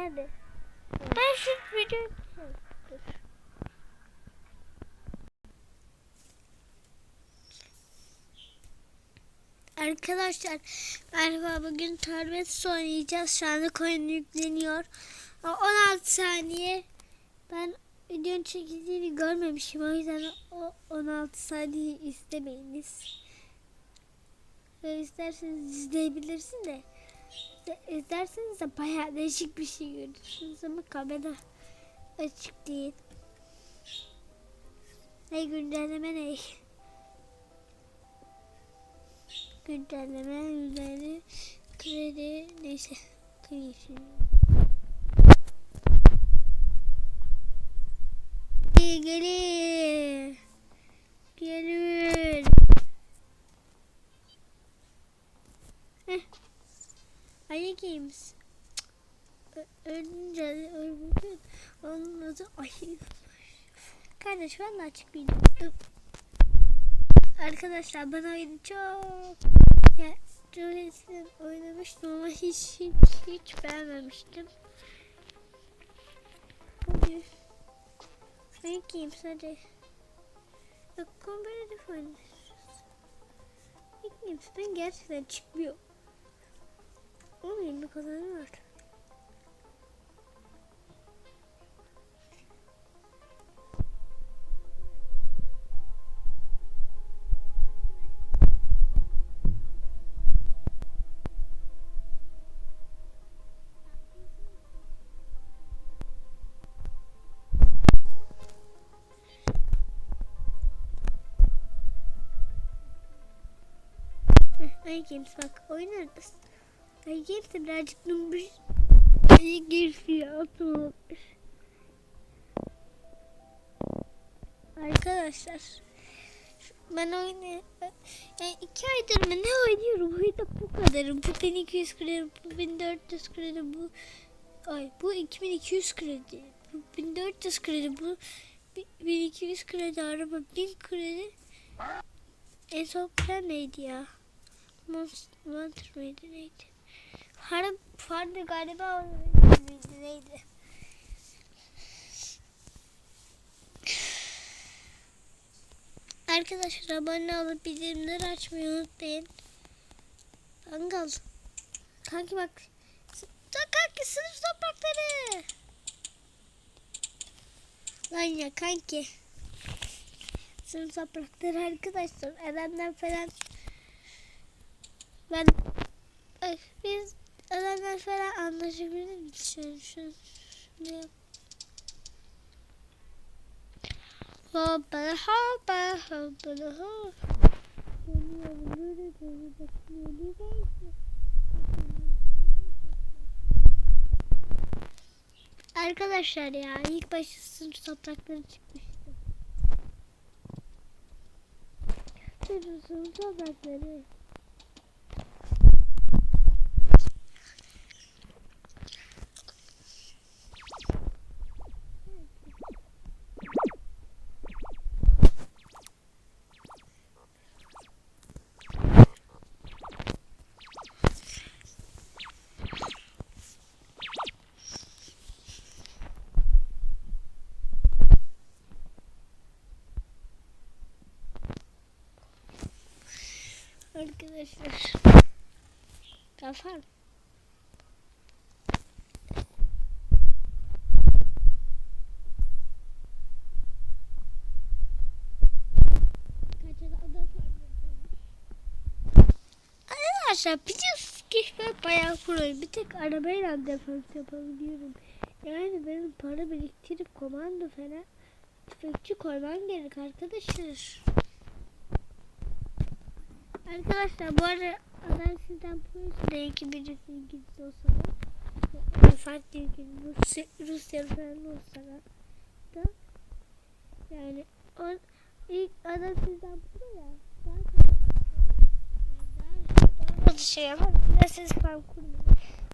acayip bir şey. Dur. Arkadaşlar merhaba bugün Torment oynayacağız. Şu anda coin yükleniyor. 16 saniye. Ben videonun çekildiğini görmemişim. O yüzden o 16 saniye istemeyiniz. Ve isterseniz izleyebilirsin de. İzle- İzlerseniz de bayağı değişik bir şey görürsünüz ama kamera açık değil. Ne güncelleme ne? Güncelleme üzeri kredi neyse kıyım şimdi. Gelin, Gelin. Gelin. Heh. Ayı Games. Ölünce ölmüşsün. Onun adı ayı. Kardeş ben de açık bir Arkadaşlar ben oyunu çok ya, çok eskiden oynamıştım ama hiç hiç hiç beğenmemiştim. Bugün Ayı Games hadi. Yok kompetitif oynarız. Ayı Games'ten gerçekten çıkmıyor. 10 kazanıyor. Ay Games bak oynarız. De birazcık. Ay Games ya atmamış. Arkadaşlar ben oyunu yani iki aydır mı ne oynuyorum oyunda bu kadarım. Bu 1200 kredi, bu 1400 kredi, bu ay bu 2200 kredi, bu 1400 kredi, bu 1200 kredi, araba 1000 kredi. En son plan neydi ya? Monster, Monster mıydı neydi? Harap vardı galiba neydi? Arkadaşlar abone olup bildirimleri açmayı unutmayın. Angal. Kanki bak. Kanki sınıf toprakları. Lan ya kanki. Sınıf toprakları arkadaşlar. Erenler falan. Ben falan anlaşabilir? Şöyle şunu. şunu. Hoppala hoppa hoppala hop. Dönüyorum böyle böyle bakıyorum. Arkadaşlar ya ilk başta sınıf toprakları çıkmıştı. Sınıf toprakları. Arkadaşlar. Kafam. Arkadaşlar biliyorsunuz ki ben bayağı proyum. Bir tek arabayla defans yapabiliyorum. Yani benim para biriktirip komando falan tüfekçi koymam gerek arkadaşlar. Arkadaşlar bu arada adam sizden belki birisi İngiliz olsa da farklı ülke Rusya, Rusya falan olsa da, yani o ilk adam sizden polis ya zaten daha, daha şey ama yine siz farm kurmayın.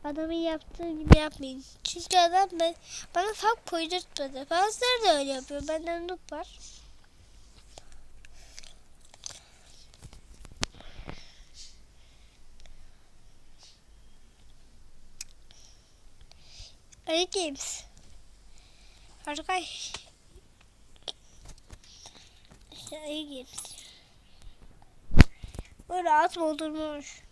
Adamın yaptığı gibi yapmayın. Çünkü adam ben, bana farm koydurtmadı. Bazıları da öyle yapıyor. Benden noob var. Ali Games. Arkadaş. İyi git. Böyle at oldurmuş.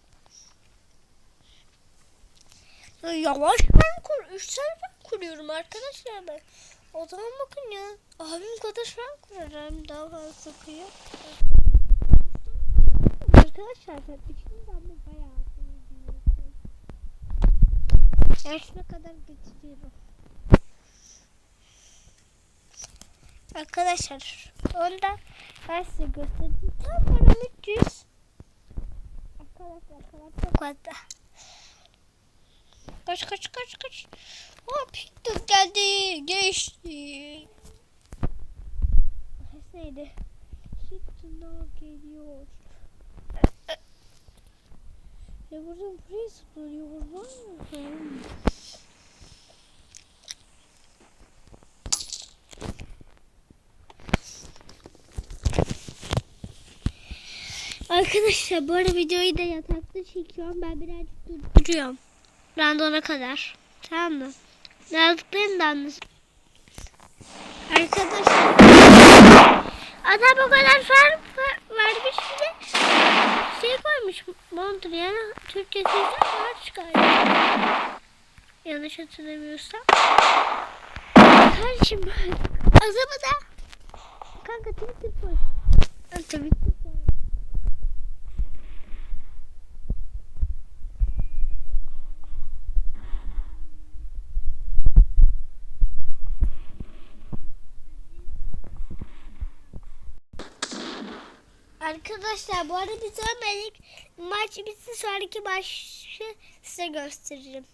Ya Yavaş ben kur. Üç tane ben kuruyorum arkadaşlar ben. O zaman bakın ya. Abim kadar ben kurarım. Daha fazla kıyım. Arkadaşlar ben üçünden de bayağı seviyorum. Yarışına kadar getiriyorum. Arkadaşlar onda ben size göstereyim. Tam param 300. Arkadaşlar param çok fazla. Kaç kaç kaç kaç. Hop Hikmet geldi. Geçti. Neydi? Hikmet geliyor. Ya buradan buraya zıplıyor. Var mı? Arkadaşlar bu arada videoyu da yatakta çekiyorum. Ben birazcık durduruyorum. Randona kadar. Tamam mı? Ne yaptıklarını da anlasın. Arkadaşlar. Adam o kadar bize. Koymuş montur yani Türkçesiyle var galiba. Yanlış hatırlamıyorsam. Kardeşim adamı da kanka Twitter koy. Ha, Twitter koy. Arkadaşlar bu arada biz ölmedik. Maç bitsin sonraki maçı size gösteririm.